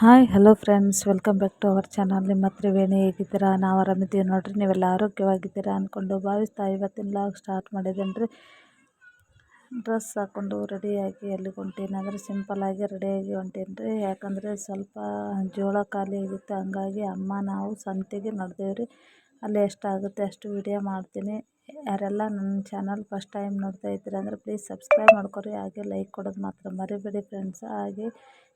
Hi hello friends welcome back to our channel ನಿಮ್ಮ ಹತ್ರ ವೇಣಿ ಹೇಗಿದ್ದೀರಾ? ನಾವು ಆರಾಮಿದ್ದೀವಿ ನೋಡಿರಿ. ನೀವೆಲ್ಲ ಆರೋಗ್ಯವಾಗಿದ್ದೀರಾ ಅಂದ್ಕೊಂಡು ಭಾವಿಸ್ತಾ ಇವತ್ತಿನ ಲಾಗ್ ಸ್ಟಾರ್ಟ್ ಮಾಡಿದ್ದೇನೆ ರೀ ಡ್ರೆಸ್ ಹಾಕ್ಕೊಂಡು ರೆಡಿಯಾಗಿ ಅಲ್ಲಿಗೆ ಹೊಂಟೀನಿ ಅಂದರೆ ಸಿಂಪಲ್ಲಾಗಿ ರೆಡಿಯಾಗಿ ಹೊಂಟೀನಿ ರೀ ಯಾಕಂದರೆ ಸ್ವಲ್ಪ ಜೋಳ ಖಾಲಿ ಆಗಿತ್ತು. ಹಂಗಾಗಿ ಅಮ್ಮ, ನಾವು ಸಂತೆಗೆ ನಡೆದೇವ್ರಿ. ಅಲ್ಲಿ ಎಷ್ಟಾಗುತ್ತೆ ಅಷ್ಟು ವಿಡಿಯೋ ಮಾಡ್ತೀನಿ. ಯಾರೆಲ್ಲ ನನ್ನ ಚಾನಲ್ ಫಸ್ಟ್ ಟೈಮ್ ನೋಡ್ತಾ ಇದ್ದೀರ ಅಂದರೆ ಪ್ಲೀಸ್ ಸಬ್ಸ್ಕ್ರೈಬ್ ಮಾಡ್ಕೊರಿ. ಹಾಗೆ ಲೈಕ್ ಕೊಡೋದು ಮಾತ್ರ ಮರಿಬೇಡಿ ಫ್ರೆಂಡ್ಸ್ ಹಾಗೆ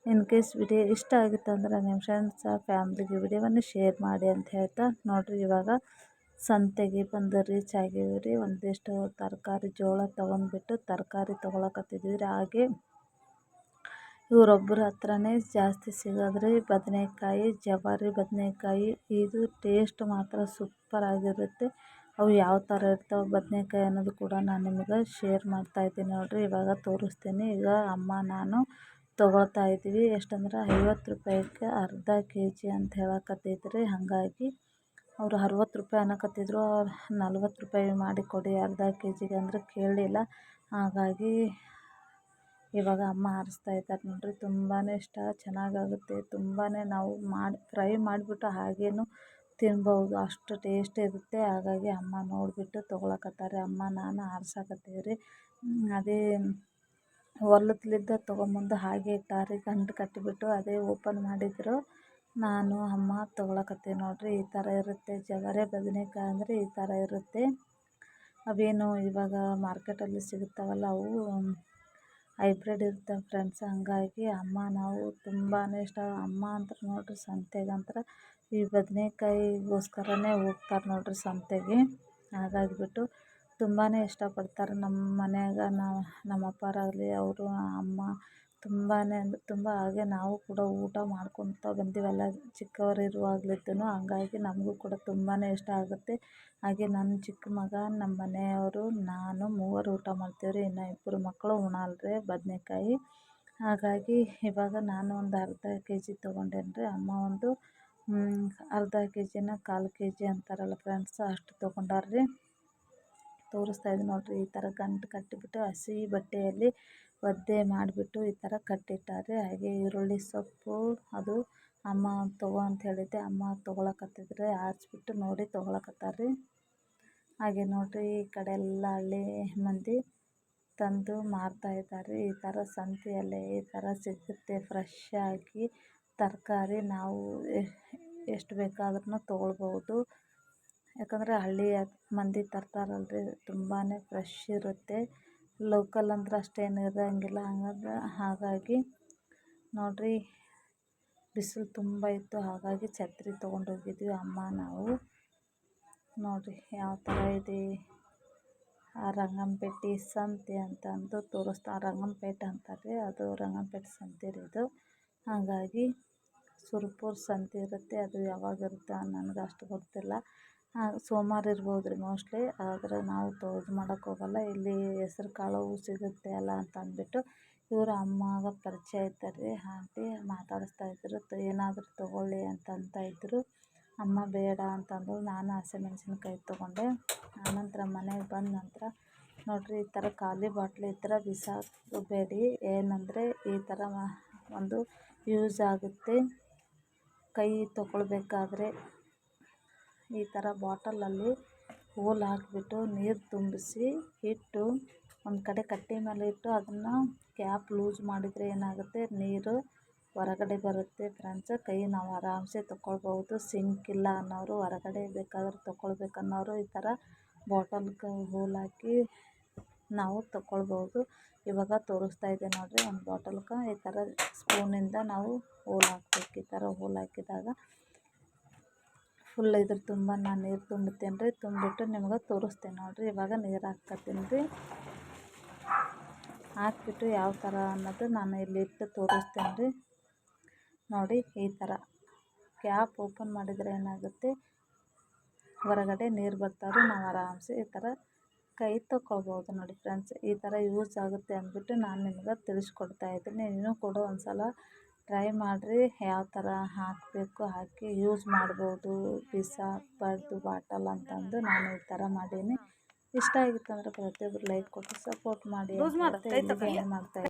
ಇನ್ ಕೇಸ್ ವಿಡಿಯೋ ಇಷ್ಟ ಆಗುತ್ತೆ ಅಂದರೆ ನಿಮ್ಮ ಫ್ರೆಂಡ್ಸ್ ಫ್ಯಾಮ್ಲಿಗೆ ವಿಡಿಯೋವನ್ನು ಶೇರ್ ಮಾಡಿ ಅಂತ ಹೇಳ್ತಾ ನೋಡಿರಿ. ಇವಾಗ ಸಂತೆಗೆ ಬಂದು ರೀಚ್ ಆಗಿವಿ ರೀ ಒಂದಿಷ್ಟು ತರಕಾರಿ ಜೋಳ ತೊಗೊಂಡ್ಬಿಟ್ಟು ತರಕಾರಿ ತೊಗೊಳಕತ್ತಿದ್ವಿ ರೀ ಹಾಗೆ ಇವರೊಬ್ಬರ ಹತ್ರನೇ ಜಾಸ್ತಿ ಸಿಗೋದ್ರಿ. ಬದನೆಕಾಯಿ, ಜವಾರಿ ಬದನೆಕಾಯಿ, ಇದು ಟೇಸ್ಟ್ ಮಾತ್ರ ಸೂಪರ್ ಆಗಿರುತ್ತೆ. ಅವು ಯಾವ ಥರ ಇರ್ತಾವೆ ಬದನೆಕಾಯಿ ಅನ್ನೋದು ಕೂಡ ನಾನು ನಿಮಗೆ ಶೇರ್ ಮಾಡ್ತಾಯಿದ್ದೀನಿ ನೋಡಿರಿ. ಇವಾಗ ತೋರಿಸ್ತೀನಿ. ಈಗ ಅಮ್ಮ, ನಾನು ತೊಗೊಳ್ತಾ ಇದ್ದೀವಿ. ಎಷ್ಟಂದ್ರೆ ಐವತ್ತು ರೂಪಾಯಿಗೆ ಅರ್ಧ ಕೆ ಜಿ ಅಂತ ಹೇಳಕತ್ತಿದ್ರಿ. ಹಾಗಾಗಿ ಅವರು ಅರವತ್ತು ರೂಪಾಯಿ ಅನ್ನಕತ್ತಿದ್ರು. ನಲ್ವತ್ತು ರೂಪಾಯಿ ಮಾಡಿ ಕೊಡಿ, ಅರ್ಧ ಕೆ ಜಿಗೆ ಅಂದರೆ ಕೇಳಲಿಲ್ಲ ಹಾಗಾಗಿ ಇವಾಗ ಅಮ್ಮ ಆರಿಸ್ತಾ ಇದ್ದಾರೆ ನೋಡಿರಿ. ತುಂಬಾ ಇಷ್ಟ. ಚೆನ್ನಾಗಾಗುತ್ತೆ. ತುಂಬಾ ನಾವು ಮಾಡಿ, ಫ್ರೈ ಮಾಡಿಬಿಟ್ಟು ಹಾಗೇನು ತಿನ್ಬೋದು ಅಷ್ಟು ಟೇಸ್ಟ್ ಇರುತ್ತೆ. ಹಾಗಾಗಿ ಅಮ್ಮ ನೋಡಿಬಿಟ್ಟು ತೊಗೊಳಕತ್ತಾರೆ. ಅಮ್ಮ, ನಾನು ಆರ್ಸಕತ್ತೀವಿ ರೀ ಅದೇ ಹೊಲದ್ಲಿದ್ದ ತೊಗೊಂಬಂದು ಹಾಗೆ ಇಟ್ಟಾರೆ ಗಂಟು ಕಟ್ಟಿಬಿಟ್ಟು ಅದೇ ಓಪನ್ ಮಾಡಿದ್ರು. ನಾನು, ಅಮ್ಮ ತೊಗೊಳಕತ್ತೀವಿ ನೋಡಿರಿ. ಈ ಥರ ಇರುತ್ತೆ. ಜವಾರಿ ಬದನೆಕಾಯಿ ಅಂದರೆ ಈ ಥರ ಇರುತ್ತೆ. ಅವೇನು ಇವಾಗ ಮಾರ್ಕೆಟಲ್ಲಿ ಸಿಗುತ್ತವಲ್ಲ, ಅವು ಹೈಬ್ರಿಡ್ ಇರ್ತವೆ ಫ್ರೆಂಡ್ಸ್ ಹಂಗಾಗಿ ಅಮ್ಮ ನಾವು ತುಂಬಾ ಇಷ್ಟ. ಅಮ್ಮ ಅಂತ ನೋಡಿರಿ ಸಂತೆಗಂತ್ರ ಈ ಬದನೇಕಾಯಿಗೋಸ್ಕರನೇ ಹೋಗ್ತಾರೆ ನೋಡಿರಿ ಸಂತೆಗೆ. ಹಾಗಾಗಿಬಿಟ್ಟು ತುಂಬಾ ಇಷ್ಟಪಡ್ತಾರೆ ನಮ್ಮ ಮನೆಯಾಗ ನಾವು, ನಮ್ಮ ಅಪ್ಪಾರಾಗಲಿ, ಅವರು, ಅಮ್ಮ ತುಂಬಾ ಅಂದರೆ ತುಂಬ ಹಾಗೆ ನಾವು ಕೂಡ ಊಟ ಮಾಡ್ಕೊತ ಬಂದೀವಲ್ಲ. ಚಿಕ್ಕವರಿರುವಾಗ್ಲಿದ್ದೂ ಹಂಗಾಗಿ ನಮಗೂ ಕೂಡ ತುಂಬಾ ಇಷ್ಟ ಆಗುತ್ತೆ. ಹಾಗೆ ನನ್ನ ಚಿಕ್ಕ ಮಗ, ನಮ್ಮ ಮನೆಯವರು, ನಾನು ಮೂವರು ಊಟ ಮಾಡ್ತೀವ್ರಿ, ಇನ್ನು ಇಬ್ಬರು ಮಕ್ಕಳು ಉಣಲ್ರಿ ಬದನೇಕಾಯಿ. ಹಾಗಾಗಿ ಇವಾಗ ನಾನು ಒಂದು ಅರ್ಧ ಕೆ ಜಿ ತೊಗೊಂಡೇನ್ರಿ, ಅಮ್ಮ ಒಂದು ಅರ್ಧ ಕೆ ಜಿನ ಕಾಲು ಕೆ ಜಿ ಅಂತಾರಲ್ಲ ಫ್ರೆಂಡ್ಸ್ ಅಷ್ಟು ತೊಗೊಂಡಾರ ರೀ ತೋರಿಸ್ತಾ ಇದ್ದೀನಿ ನೋಡಿರಿ, ಈ ಥರ ಗಂಟು ಕಟ್ಟಿಬಿಟ್ಟು ಹಸಿ ಬಟ್ಟೆಯಲ್ಲಿ ಒದ್ದೆ ಮಾಡಿಬಿಟ್ಟು ಈ ಥರ ಕಟ್ಟಿಟ್ಟಾರೆ. ಹಾಗೆ ಈರುಳ್ಳಿ ಸೊಪ್ಪು, ಅದು ಅಮ್ಮ ತೊಗೋ ಅಂತ ಹೇಳಿದ್ದೆ. ಅಮ್ಮ ತೊಗೊಳಕತ್ತಿದ್ರೆ ಆರಿಸ್ಬಿಟ್ಟು ನೋಡಿ ತೊಗೊಳಕತ್ತಾರ ರೀ ಹಾಗೆ ನೋಡಿರಿ, ಈ ಕಡೆ ಎಲ್ಲ ಹಳ್ಳಿ ಮಂದಿ ತಂದು ಮಾರ್ತಾ ಇದ್ದಾರೆ. ಈ ಥರ ಸಂತೆಯಲ್ಲಿ, ಈ ಥರ ಸಿಗುತ್ತೆ ಫ್ರೆಶ್ ಆಗಿ ತರಕಾರಿ ನಾವು ಎಷ್ಟು ಬೇಕಾದ್ರೂ ತೊಗೊಳ್ಬೋದು. ಯಾಕಂದರೆ ಹಳ್ಳಿ ಮಂದಿ ತರ್ತಾರಲ್ರಿ ತುಂಬಾ ಫ್ರೆಶ್ ಇರುತ್ತೆ. ಲೋಕಲ್ ಅಂದ್ರೆ ಅಷ್ಟೇನು ಇರೋಂಗಿಲ್ಲ, ಹಂಗಂದ್ರೆ ಹಾಗಾಗಿ ನೋಡಿರಿ, ಬಿಸಿಲು ತುಂಬ ಇತ್ತು, ಹಾಗಾಗಿ ಛತ್ರಿ ತೊಗೊಂಡೋಗಿದ್ವಿ ಅಮ್ಮ, ನಾವು. ನೋಡಿರಿ ಯಾವ ಥರ ಇದೆ. ಆ ರಂಗನಪೇಟೆ ಸಂತೆ ಅಂತಂದು ತೋರಿಸ್ತಾ ರಂಗನಪೇಟೆ ಅಂತಾರೆ ಅದು ರಂಗನಪೇಟೆ ಸಂತೆ ರೀ ಇದು. ಹಾಗಾಗಿ ಸುರ್ಪುರ್ ಸಂತೆ ಇರುತ್ತೆ, ಅದು ಯಾವಾಗ ಇರುತ್ತೆ ನನಗೆ ಅಷ್ಟು ಗೊತ್ತಿಲ್ಲ. ಸೋಮವಾರ ಇರ್ಬೋದು ರೀ ಮೋಸ್ಟ್ಲಿ ಆದರೆ ನಾವು ತೊ, ಇದು ಮಾಡೋಕೆ ಹೋಗಲ್ಲ. ಇಲ್ಲಿ ಹೆಸ್ರು ಕಾಳು ಸಿಗುತ್ತೆ ಅಲ್ಲ ಅಂತ ಅಂದ್ಬಿಟ್ಟು ಇವರು ಅಮ್ಮಗೆ ಪರಿಚಯ ಇದ್ದಾರೆ. ರೀ ಆಂಟಿ ಮಾತಾಡಿಸ್ತಾ ಇದ್ದರು ಏನಾದರೂ ತೊಗೊಳ್ಳಿ ಅಂತ ಇದ್ದರು ಅಮ್ಮ ಬೇಡ ಅಂತಂದ್ರೆ ನಾನು ಹಸಿಮೆಣ್ಸಿನ್ಕಾಯಿ ತೊಗೊಂಡೆ. ಆನಂತರ ಮನೆಗೆ ಬಂದ ನಂತರ ನೋಡಿರಿ ಈ ಥರ ಖಾಲಿ ಬಾಟ್ಲಿ ಇದ್ರೆ ಬಿಸಾಕಬೇಡಿ. ಏನಂದರೆ ಈ ಥರ ಒಂದು ಯೂಸ್ ಆಗುತ್ತೆ. ಕೈ ತೊಕೊಳ್ಬೇಕಾದ್ರೆ ಈ ಥರ ಬಾಟಲಲ್ಲಿ ಹೋಲ್ ಹಾಕಿಬಿಟ್ಟು ನೀರು ತುಂಬಿಸಿ ಇಟ್ಟು ಒಂದು ಕಡೆ ಕಟ್ಟೆ ಮೇಲೆ ಇಟ್ಟು ಅದನ್ನು ಕ್ಯಾಪ್ ಲೂಸ್ ಮಾಡಿದರೆ ಏನಾಗುತ್ತೆ? ನೀರು ಹೊರಗಡೆ ಬರುತ್ತೆ ಫ್ರೆಂಡ್ಸ್. ಕೈ ನಾವು ಆರಾಮ್ಸೆ ತೊಗೊಳ್ಬೋದು. ಸಿಂಕ್ ಇಲ್ಲ ಅನ್ನೋರು ಹೊರಗಡೆ ಬೇಕಾದ್ರೆ ತೊಕೊಳ್ಬೇಕು ಅನ್ನೋರು ಈ ಥರ ಬಾಟಲ್ಗೆ ಹೋಲ್ ಹಾಕಿ ನಾವು ತಗೊಳ್ಬೋದು ಇವಾಗ ತೋರಿಸ್ತಾ ಇದೆ ನೋಡಿರಿ, ಒಂದು ಬಾಟಲ್ಗೆ ಈ ಥರ ಸ್ಪೂನಿಂದ ನಾವು ಹೋಲ್ ಹಾಕ್ಬೇಕು. ಈ ಥರ ಹೋಲ್ ಹಾಕಿದಾಗ ಫುಲ್ ಇದ್ರ ತುಂಬ ನಾನು ನೀರು ತುಂಬುತ್ತೇನೆ ರೀ ತುಂಬಿಟ್ಟು ನಿಮ್ಗೆ ತೋರಿಸ್ತೇನೆ ನೋಡಿರಿ, ಇವಾಗ ನೀರು ಹಾಕ್ತೀನಿ ರೀ ಹಾಕ್ಬಿಟ್ಟು ಯಾವ ಥರ ಅನ್ನೋದು ನಾನು ಇಲ್ಲಿ ಇಟ್ಟು ತೋರಿಸ್ತೇನೆ ರೀ ನೋಡಿ, ಈ ಥರ ಕ್ಯಾಪ್ ಓಪನ್ ಮಾಡಿದರೆ ಏನಾಗುತ್ತೆ? ಹೊರಗಡೆ ನೀರು ಬರ್ತಾವೆ ನಾವು ಆರಾಮ್ಸೆ ಈ ಥರ ಕೈ ತೊಗೊಳ್ಬೋದು ನೋಡಿ ಫ್ರೆಂಡ್ಸ್ ಈ ಥರ ಯೂಸ್ ಆಗುತ್ತೆ ಅಂದ್ಬಿಟ್ಟು ನಾನು ನಿಮ್ಗೆ ತಿಳಿಸ್ಕೊಡ್ತಾ ಇದ್ದೀನಿ. ನೀನು ಕೂಡ ಒಂದು ಸಲ ಟ್ರೈ ಮಾಡಿರಿ. ಯಾವ ಥರ ಹಾಕಬೇಕು ಹಾಕಿ ಯೂಸ್ ಮಾಡ್ಬೋದು. ಬಿಸಾಕಬಾರ್ದು ಬಾಟಲ್ ಅಂತಂದು ನಾನು ಈ ಥರ ಮಾಡೀನಿ. ಇಷ್ಟ ಆಗಿತ್ತು ಅಂದರೆ ಪ್ರತಿಯೊಬ್ಬರು ಲೈಕ್ ಕೊಟ್ಟು ಸಪೋರ್ಟ್ ಮಾಡಿ ಮಾಡ್ತಾ